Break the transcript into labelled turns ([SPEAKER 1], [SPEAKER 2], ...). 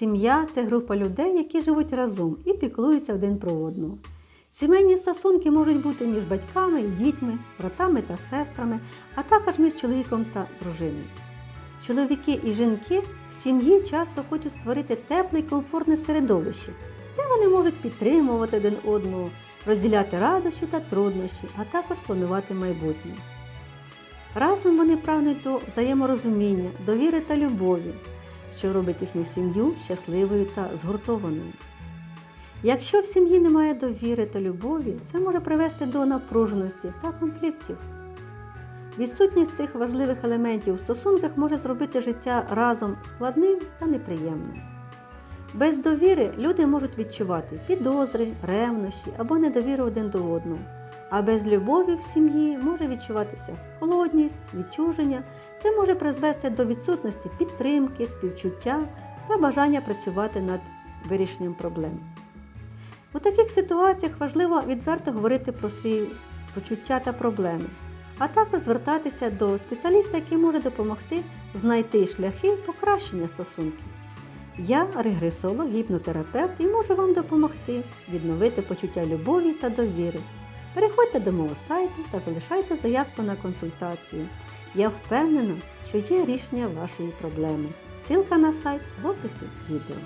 [SPEAKER 1] Сім'я це група людей, які живуть разом і піклуються один про одного. Сімейні стосунки можуть бути між батьками і дітьми, братами та сестрами, а також між чоловіком та дружиною. Чоловіки і жінки в сім'ї часто хочуть створити тепле і комфортне середовище, де вони можуть підтримувати один одного, розділяти радощі та труднощі, а також планувати майбутнє. Разом вони прагнуть до взаєморозуміння, довіри та любові, що робить їхню сім'ю щасливою та згуртованою. Якщо в сім'ї немає довіри та любові, це може привести до напруженості та конфліктів. Відсутність цих важливих елементів у стосунках може зробити життя разом складним та неприємним. Без довіри люди можуть відчувати підозри, ревнощі або недовіру один до одного. А без любові в сім'ї може відчуватися холодність, відчуження. Це може призвести до відсутності підтримки, співчуття та бажання працювати над вирішенням проблем. У таких ситуаціях важливо відверто говорити про свої почуття та проблеми, а також звертатися до спеціаліста, який може допомогти знайти шляхи покращення стосунків. Я регресолог, гіпнотерапевт і можу вам допомогти відновити почуття любові та довіри. Переходьте до мого сайту та залишайте заявку на консультацію. Я впевнена, що є рішення вашої проблеми. Силка на сайт в описі відео.